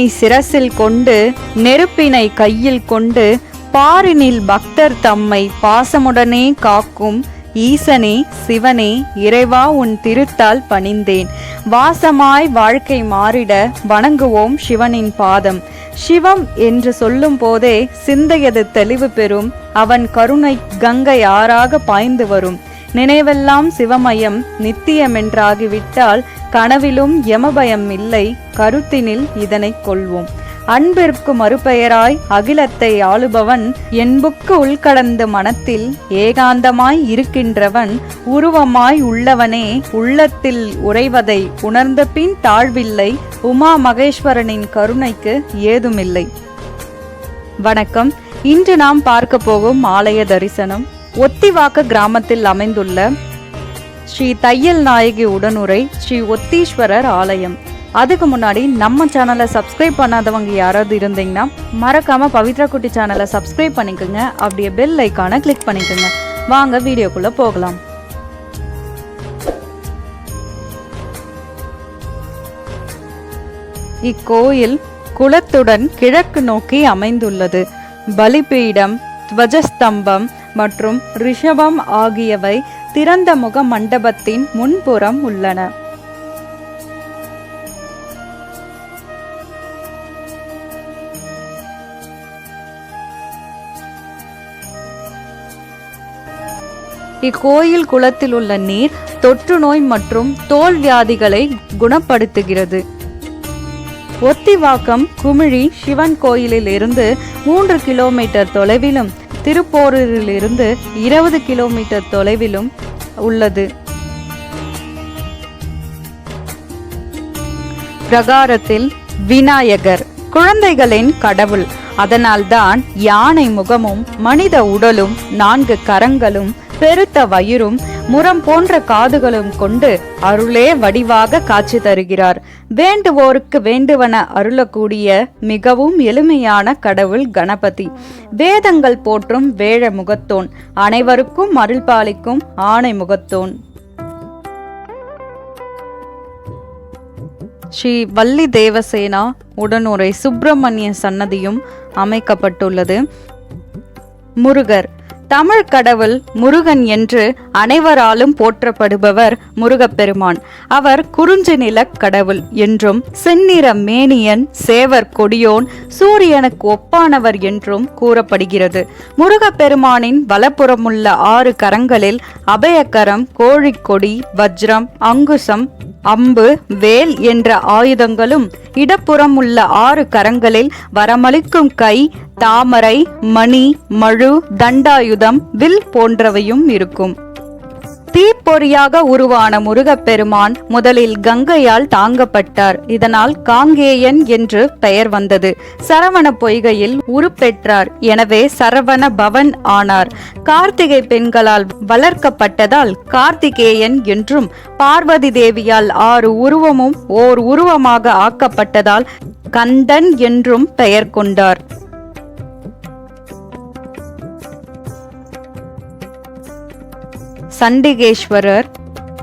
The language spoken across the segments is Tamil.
சிவனை சிரசில் கொண்டு நெருப்பினை கையில் கொண்டு பாரினில் பக்தர் தம்மை பாசமுடனே காக்கும் ஈசனே சிவனே இறைவா உன் திருத்தால் பணிந்தேன். வாசமாய் வாழ்க்கை மாறிட வணங்குவோம் சிவனின் பாதம். சிவம் என்று சொல்லும் போதே சிந்தையது தெளிவு பெறும். அவன் கருணை கங்கை ஆறாக பாய்ந்து வரும். நினைவெல்லாம் சிவமயம் நித்தியமென்றாகிவிட்டால் கனவிலும் யமபயம் இல்லை கருத்தினில் இதனை கொள்வோம். அன்பிற்கு மறுபெயராய் அகிலத்தை ஆளுபவன் என்புக்கு உள்கடந்த மனத்தில் ஏகாந்தமாய் இருக்கின்றவன் உருவமாய் உள்ளவனே உள்ளத்தில் உறைவதை உணர்ந்த பின் தாழ்வில்லை உமா மகேஸ்வரனின் கருணைக்கு ஏதுமில்லை. வணக்கம். இன்று நாம் பார்க்க போகும் ஆலய தரிசனம் ஒத்திவாக்க கிராமத்தில் அமைந்துள்ள ஸ்ரீ தையல் நாயகி உடனுரை ஸ்ரீ ஒத்தீஸ்வரர் ஆலயம். அதுக்கு முன்னாடி நம்ம சேனலை சப்ஸ்கிரைப் பண்ணாதவங்க யாராவது இருந்தீங்கன்னா மறக்காம பவித்ரா குட்டி சேனலை சப்ஸ்கிரைப் பண்ணிக்கோங்க. அப்படியே பெல் ஐக்கானை கிளிக் பண்ணிக்கோங்க. வாங்க வீடியோக்குள்ள போகலாம். இக்கோயில் குளத்துடன் கிழக்கு நோக்கி அமைந்துள்ளது. பலிபீடம் துவஜஸ்தம்பம் மற்றும் ரிஷபம் ஆகியவை திறந்த முக மண்டபத்தின் முன்புறம் உள்ளன. இக்கோயில் குளத்தில் உள்ள நீர் தொற்று நோய் மற்றும் தோல் வியாதிகளை குணப்படுத்துகிறது. ஒத்திவாக்கம் குமிழி சிவன் கோயிலில் இருந்து மூன்று கிலோமீட்டர் தொலைவிலும் திருப்போரூரிலிருந்து இருபது கிலோமீட்டர் தொலைவிலும் உள்ளது. பிரகாரத்தில் விநாயகர் குழந்தைகளின் கடவுள். அதனால்தான் யானை முகமும் மனித உடலும் நான்கு கரங்களும் பெருத்த வயிறும் முரம் போன்ற காதுகளும் கொண்டு அருளே வடிவாக காட்சி தருகிறார். வேண்டுவோருக்கு வேண்டுவன அருளக்கூடிய மிகவும் எளிமையான கடவுள் கணபதி. வேதங்கள் போற்றும் வேழ முகத்தோன் அனைவருக்கும் அருள் பாலிக்கும் ஆணை முகத்தோன். ஸ்ரீ வள்ளி தேவசேனா உடனுரை சுப்பிரமணிய சன்னதியும் அமைக்கப்பட்டுள்ளது. முருகர் தமிழ் கடவுள் முருகன் என்று அனைவராலும் போற்றப்படுபவர் முருகப்பெருமான். அவர் குறிஞ்சி நிலக் கடவுள் என்றும் செந்நிற மேனியன் சேவர் கொடியோன் சூரியனுக்கு ஒப்பானவர் என்றும் கூறப்படுகிறது. முருகப்பெருமானின் வலப்புறமுள்ள ஆறு கரங்களில் அபயக்கரம் கோழிக்கொடி வஜ்ரம் அங்குசம் அம்பு வேல் என்ற ஆயுதங்களும் இடப்புறம் உள்ள ஆறு கரங்களில் வரமளிக்கும் கை தாமரை மணி மழு தண்டாயுதம் வில் போன்றவையும் இருக்கும். தீப்பொறியாக உருவான முருகப்பெருமான் முதலில் கங்கையால் தாங்கப்பட்டார். இதனால் காங்கேயன் என்று பெயர் வந்தது. சரவண பொய்கையில் உருப்பெற்றார். எனவே சரவண பவன் ஆனார். கார்த்திகை பெண்களால் வளர்க்கப்பட்டதால் கார்த்திகேயன் என்றும் பார்வதி தேவியால் ஆறு உருவமும் ஓர் உருவமாக ஆக்கப்பட்டதால் கந்தன் என்றும் பெயர் கொண்டார். சண்டிகேஸ்வரர்.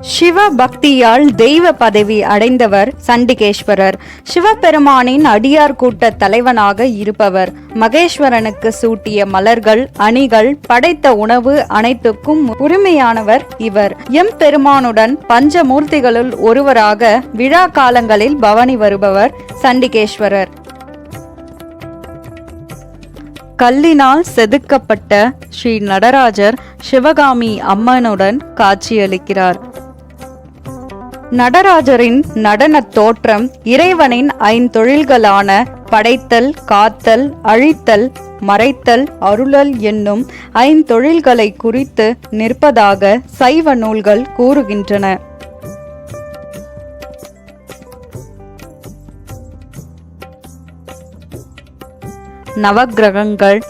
சிவ பக்தியால் தெய்வ பதவி அடைந்தவர் சண்டிகேஸ்வரர். சிவபெருமானின் அடியார் கூட்ட தலைவனாக இருப்பவர். மகேஸ்வரனுக்கு சூட்டிய மலர்கள் அணிகள் படைத்த உணவு அனைத்துக்கும் உரிமையானவர் இவர். எம் பெருமானுடன் பஞ்சமூர்த்திகளுள் ஒருவராக விழா காலங்களில் பவனி வருபவர் சண்டிகேஸ்வரர். கல்லினால் செதுக்கப்பட்ட ஸ்ரீ நடராஜர் சிவகாமி அம்மனுடன் காட்சியளிக்கிறார். நடராஜரின் நடன தோற்றம் இறைவனின் ஐந்தொழில்களான படைத்தல் காத்தல் அழித்தல் மறைத்தல் அருளல் என்னும் ஐந்தொழில்களை குறித்து நிற்பதாக சைவ நூல்கள் கூறுகின்றன. நவக்கிரகங்கள்.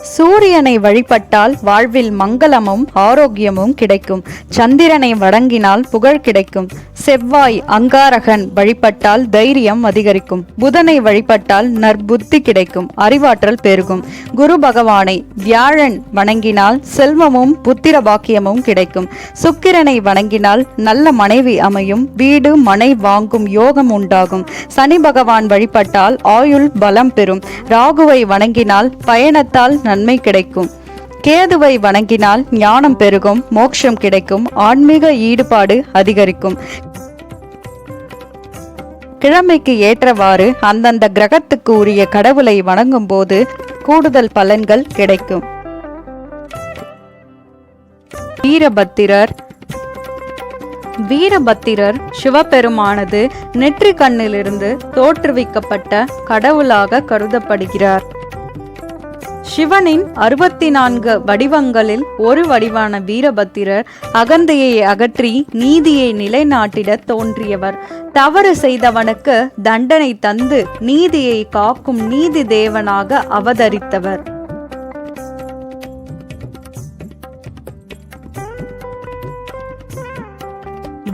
சூரியனை வழிபட்டால் வாழ்வில் மங்களமும் ஆரோக்கியமும் கிடைக்கும். சந்திரனை வணங்கினால் புகழ் கிடைக்கும். செவ்வாய் அங்காரகன் வழிபட்டால் தைரியம் அதிகரிக்கும். புதனை வழிபட்டால் நற்புத்தி கிடைக்கும். அறிவாற்றல் பெருகும். குரு பகவானை வியாழன் வணங்கினால் செல்வமும் புத்திர பாக்கியமும் கிடைக்கும். சுக்கிரனை வணங்கினால் நல்ல மனைவி அமையும். வீடு மனை வாங்கும் யோகம் உண்டாகும். சனி பகவான் வழிபட்டால் ஆயுள் பலம் பெறும். ராகுவை வணங்கினால் பயணத்தால் நன்மை கிடைக்கும். கேதுவை வணங்கினால் ஞானம் பெருகும் மோட்சம் கிடைக்கும் ஆன்மீக ஈடுபாடு அதிகரிக்கும். கிழமைக்கு ஏற்றவாறு அந்தந்த கிரகத்துக்கு உரிய கடவுளை வணங்கும் போது கூடுதல் பலன்கள் கிடைக்கும். வீரபத்திரர். வீரபத்திரர் சிவபெருமானது நெற்றி கண்ணிலிருந்து தோற்றுவிக்கப்பட்ட கடவுளாக கருதப்படுகிறார். சிவனின் அறுபத்தி நான்கு வடிவங்களில் ஒரு வடிவான வீரபத்திரர் அகந்தையை அகற்றி நீதியை நிலைநாட்டிட தோன்றியவர். தவறு செய்தவனுக்கு தண்டனை தந்து நீதியை காக்கும் நீதி தேவனாக அவதரித்தவர்.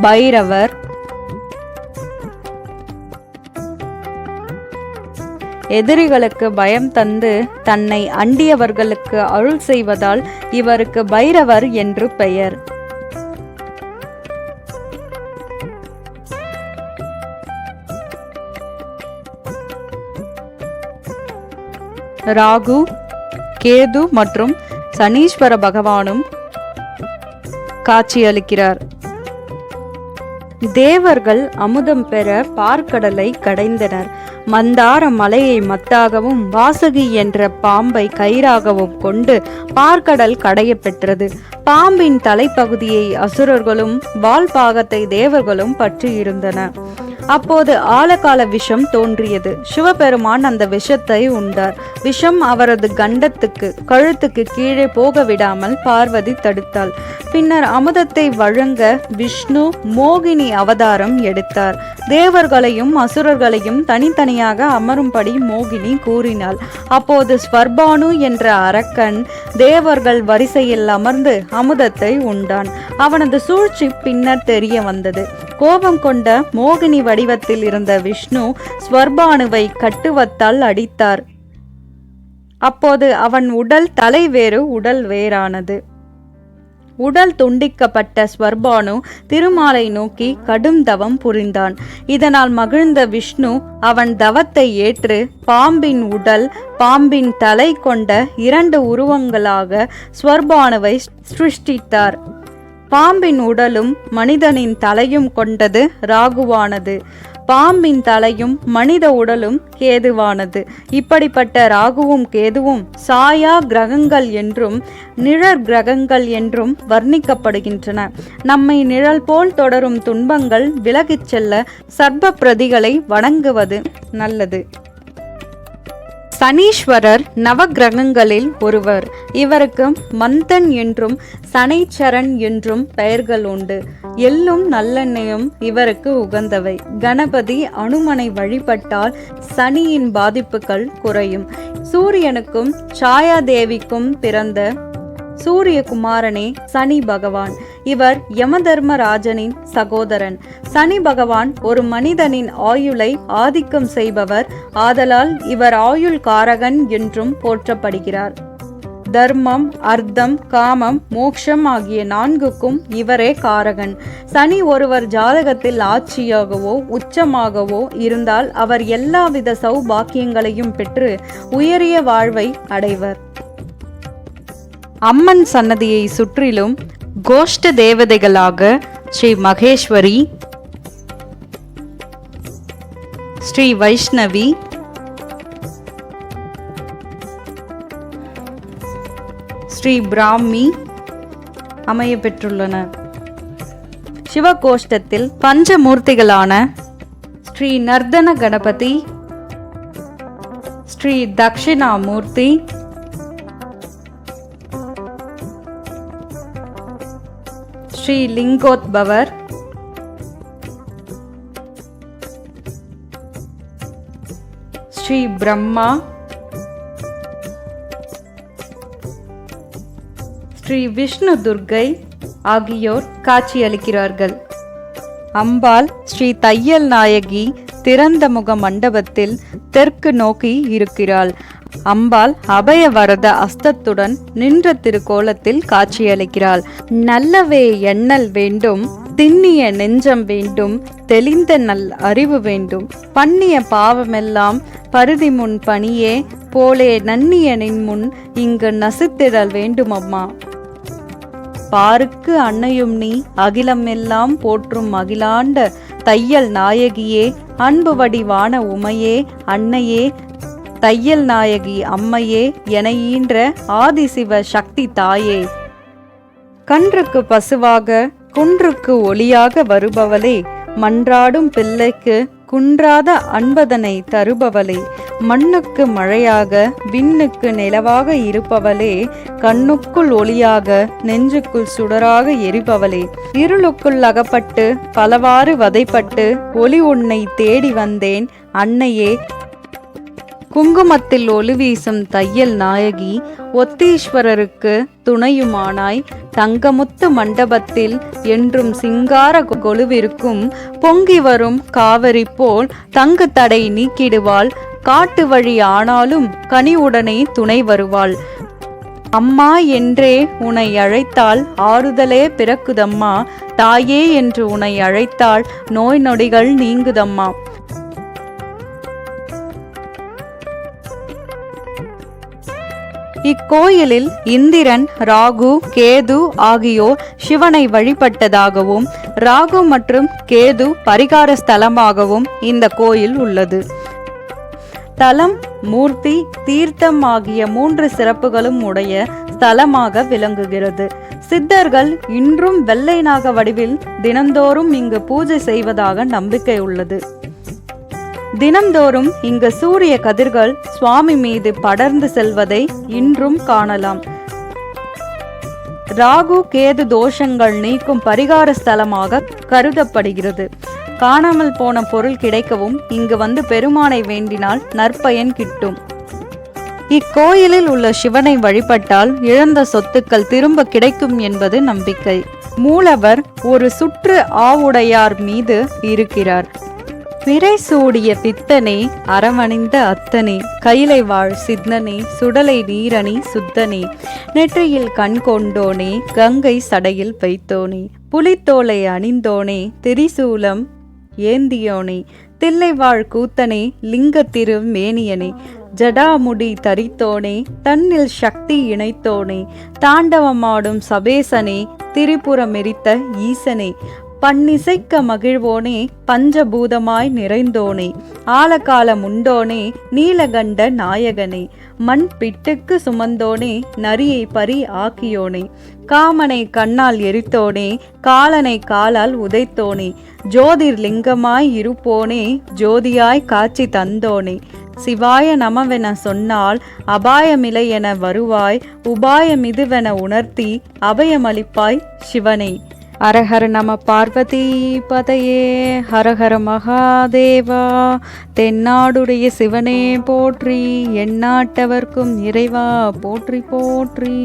பைரவர் எதிரிகளுக்கு பயம் தந்து தன்னை அண்டியவர்களுக்கு அருள் செய்வதால் இவருக்கு பைரவர் என்று பெயர். ராகு கேது மற்றும் சனீஸ்வர பகவானும் காட்சியளிக்கிறார். தேவர்கள் அமுதம் பெற பார்க்கடலை கடைந்தனர். மந்தார மலையை மத்தாகவும் வாசகி என்ற பாம்பை கயிறாகவும் கொண்டு பார்க்கடல் கடைய பெற்றது. பாம்பின் தலைப்பகுதியை அசுரர்களும் வால் பாகத்தை தேவர்களும் பற்றியிருந்தன. அப்போது ஆழகால விஷம் தோன்றியது. சிவபெருமான் அந்த விஷத்தை உண்டார். விஷம் அவரது கண்டத்துக்கு கழுத்துக்கு கீழே போக விடாமல் பார்வதி தடுத்தாள். பின்னர் அமுதத்தை வழங்க விஷ்ணு மோகினி அவதாரம் எடுத்தார். தேவர்களையும் அசுரர்களையும் தனித்தனியாக அமரும்படி மோகினி கூறினாள். அப்போது ஸ்வர்பானு என்ற அரக்கன் தேவர்கள் வரிசையில் அமர்ந்து அமுதத்தை உண்டான். அவனது சூழ்ச்சி பின்னர் தெரிய வந்தது. கோபம் கொண்ட மோகினி வடிவத்தில் இருந்த விஷ்ணு ஸ்வர்பானுவை கட்டுவத்தால் அடித்தார். அப்போது அவன் உடல் தலை வேறு உடல் வேறானது. உடல் துண்டிக்கப்பட்ட ஸ்வர்பானு திருமாலை நோக்கி கடும் தவம் புரிந்தான். இதனால் மகிழ்ந்த விஷ்ணு அவன் தவத்தை ஏற்று பாம்பின் உடல் பாம்பின் தலை கொண்ட இரண்டு உருவங்களாக ஸ்வர்பானுவை சிருஷ்டித்தார். பாம்பின் உடலும் மனிதனின் தலையும் கொண்டது ராகுவானது. பாம்பின் தலையும் மனித உடலும் கேதுவானது. இப்படிப்பட்ட ராகுவும் கேதுவும் சாயா கிரகங்கள் என்றும் நிழற் கிரகங்கள் என்றும் வர்ணிக்கப்படுகின்றன. நம்மை நிழல் போல் தொடரும் துன்பங்கள் விலகிச் செல்ல சர்ப்ப பிரதிகளை வணங்குவது நல்லது. சனீஸ்வரர் நவகிரகங்களில் ஒருவர். இவருக்கு மந்தன் என்றும் சனைச்சரன் என்றும் பெயர்கள் உண்டு. எள்ளும் நல்லெண்ணெயும் இவருக்கு உகந்தவை. கணபதி அனுமனை வழிபட்டால் சனியின் பாதிப்புகள் குறையும். சூரியனுக்கும் சாயாதேவிக்கும் பிறந்த சூரியகுமாரனே சனி பகவான். இவர் யமதர்மராஜனின் சகோதரன். சனி பகவான் ஒரு மனிதனின் ஆயுளை ஆதிக்கம் செய்பவர். ஆதலால் இவர் ஆயுள் காரகன் என்றும் போற்றப்படுகிறார். தர்மம் அர்த்தம் காமம் மோக்ஷம் ஆகிய நான்குக்கும் இவரே காரகன். சனி ஒருவர் ஜாதகத்தில் ஆட்சியாகவோ உச்சமாகவோ இருந்தால் அவர் எல்லாவித சௌபாக்கியங்களையும் பெற்று உயரிய வாழ்வை அடைவர். அம்மன் சன்னதியை சுற்றிலும் கோஷ்ட தேவதைகளாக ஸ்ரீ மகேஸ்வரி ஸ்ரீ வைஷ்ணவி ஸ்ரீ பிராமி அமைய பெற்றுள்ளன. சிவகோஷ்டத்தில் பஞ்சமூர்த்திகளான ஸ்ரீ நர்தன கணபதி ஸ்ரீ தக்ஷிணாமூர்த்தி ஸ்ரீ லிங்கோத்பவர். ஸ்ரீ பிரம்மா. ஸ்ரீ விஷ்ணு துர்கை ஆகியோர் காட்சியளிக்கிறார்கள். அம்பாள் ஸ்ரீ தையல் நாயகி திறந்த முக மண்டபத்தில் தெற்கு நோக்கி இருக்கிறாள். அம்பாள் அபய வரத அஸ்தத்துடன் நின்ற திருக்கோலத்தில் காட்சியளிக்கிறாள். நல்லவே எண்ணல் வேண்டும் திண்ணிய நெஞ்சம் வேண்டும் தெளிந்த நல் அறிவு வேண்டும். பண்ணிய பாவமெல்லாம் பருதி முன் பணியே போலே நன்னியனின் முன் இங்கு நசித்திடல் வேண்டும் அம்மா பாருக்கு அன்னையும் நீ அகிலம் எல்லாம் போற்றும் அகிலாண்ட தையல் நாயகியே அன்பு வடிவான உமையே அன்னையே தையல் நாயகி அம்மையே என ஈன்ற ஆதிசிவ சக்தி தாயே. கன்றுக்கு பசுவாக குன்றுக்கு ஒளியாக வருபவளே மன்றாடும் பிள்ளைக்கு குன்றாத அன்பதனை தருபவளே மண்ணுக்கு மழையாக விண்ணுக்கு நிலவாக இருப்பவளே கண்ணுக்குள் ஒளியாக நெஞ்சுக்குள் சுடராக எரிபவளே. இருளுக்குள் அகப்பட்டு பலவாறு வதைப்பட்டு ஒளி உன்னை தேடி வந்தேன் அன்னையே குங்குமத்தில் ஒளி வீசும் தையல் நாயகி ஒத்தீஸ்வரருக்கு துணையுமானாய் தங்கமுத்து மண்டபத்தில் என்றும் சிங்கார கொலுவிற்கும் பொங்கி வரும் காவிரி போல் தங்கு தடை நீக்கிடுவாள். காட்டு வழி ஆனாலும் கனிவுடனே துணை வருவாள். அம்மா என்றே உன்னை அழைத்தால் ஆறுதலே பிறக்குதம்மா. தாயே என்று உன்னை அழைத்தால் நோய் நொடிகள் நீங்குதம்மா. இக்கோயிலில் இந்திரன் ராகு கேது ஆகியோர் சிவனை வழிபட்டதாகவும் ராகு மற்றும் கேது பரிகார ஸ்தலமாகவும் இந்த கோயில் உள்ளது. தலம் மூர்த்தி தீர்த்தம் ஆகிய மூன்று சிறப்புகளும் உடைய ஸ்தலமாக விளங்குகிறது. சித்தர்கள் இன்றும் வெள்ளை நாக வடிவில் தினந்தோறும் இங்கு பூஜை செய்வதாக நம்பிக்கை உள்ளது. தினம்தோறும் இங்கு சூரிய கதிர்கள் சுவாமி மீது படர்ந்து செல்வதை இன்றும் காணலாம். ராகு கேது தோஷங்கள் நீக்கும் பரிகார ஸ்தலமாக கருதப்படுகிறது. காணாமல் போன பொருள் கிடைக்கவும் இங்கு வந்து பெருமானை வேண்டினால் நற்பயன் கிட்டும். இக்கோயிலில் உள்ள சிவனை வழிபட்டால் இழந்த சொத்துக்கள் திரும்ப கிடைக்கும் என்பது நம்பிக்கை. மூலவர் ஒரு சுற்று ஆவுடையார் மீது இருக்கிறார். பிறை சூடிய பித்தனே அரவணிந்த அத்தனே கைலை வாழ் சித்தனே சுடலை நீரணி சுத்தனே நெற்றியில் கண் கொண்டோனே கங்கை சடையில் வைத்தோனே புலித்தோலை அணிந்தோனே திரிசூலம் ஏந்தியோனே தில்லை வாழ் கூத்தனே லிங்கத்திரு மேனியனே ஜடாமுடி தரித்தோனே தன்னில் சக்தி இணைத்தோனே தாண்டவமாடும் சபேசனே திரிபுரமெரித்த ஈசனே பன்னிசைக்க மகிழ்வோனே பஞ்சபூதமாய் நிறைந்தோனே ஆலகாலம் உண்டோனே நீலகண்ட நாயகனே மண் பிட்டுக்கு சுமந்தோனே நரியை பறி ஆக்கியோனே காமனை கண்ணால் எரித்தோனே காலனை காலால் உதைத்தோனே ஜோதிர் லிங்கமாய் இருப்போனே ஜோதியாய் காட்சி தந்தோனே சிவாய நமவென சொன்னால் அபாயமில்லை என வருவாய் உபாயமிதுவென உணர்த்தி அபயமளிப்பாய் சிவனே. அரஹர நம பார்வதி பதையே ஹரஹர மகாதேவா தென்னாடுடைய சிவனே போற்றி எந்நாட்டவர்க்கும் இறைவா போற்றி போற்றி.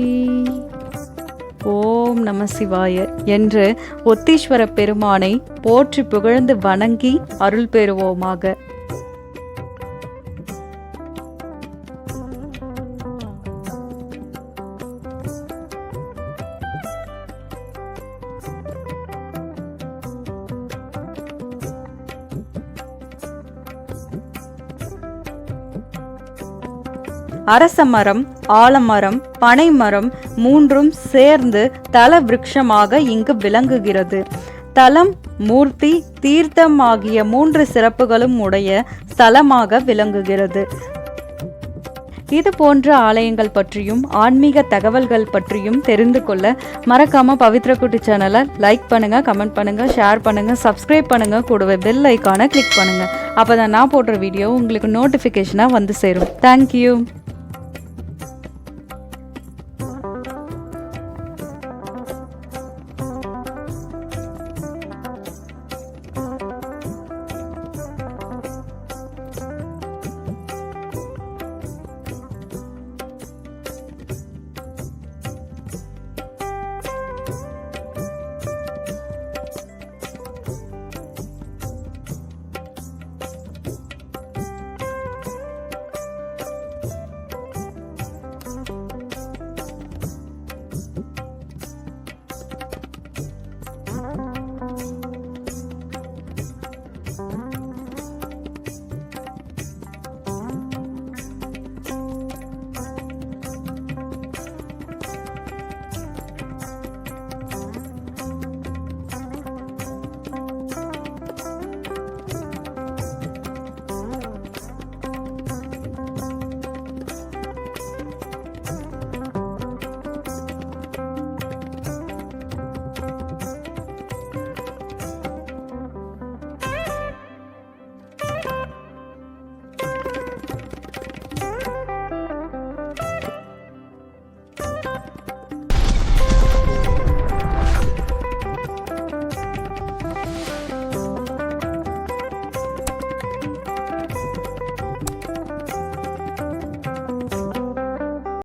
ஓம் நம சிவாய என்று ஒத்தீஸ்வர பெருமானை போற்றி புகழ்ந்து வணங்கி அருள் பெறுவோமாக. அரச மரம் ஆலமரம் பனைமரம் மூன்றும் சேர்ந்து தல விருட்சமாக இங்கு விளங்குகிறது. தலம் மூர்த்தி தீர்த்தம் ஆகிய மூன்று சிறப்புகளும் உடைய ஸ்தலமாக விளங்குகிறது. இது போன்ற ஆலயங்கள் பற்றியும் ஆன்மீக தகவல்கள் பற்றியும் தெரிந்து கொள்ள மறக்காம பவித்ரகுட்டி சேனலை லைக் பண்ணுங்க கமெண்ட் பண்ணுங்க ஷேர் பண்ணுங்க சப்ஸ்கிரைப் பண்ணுங்க கூடவே பெல் ஐக்கானை கிளிக் பண்ணுங்க. அப்பதான் நான் போடுற வீடியோ உங்களுக்கு நோட்டிஃபிகேஷனாக வந்து சேரும். தேங்க்யூ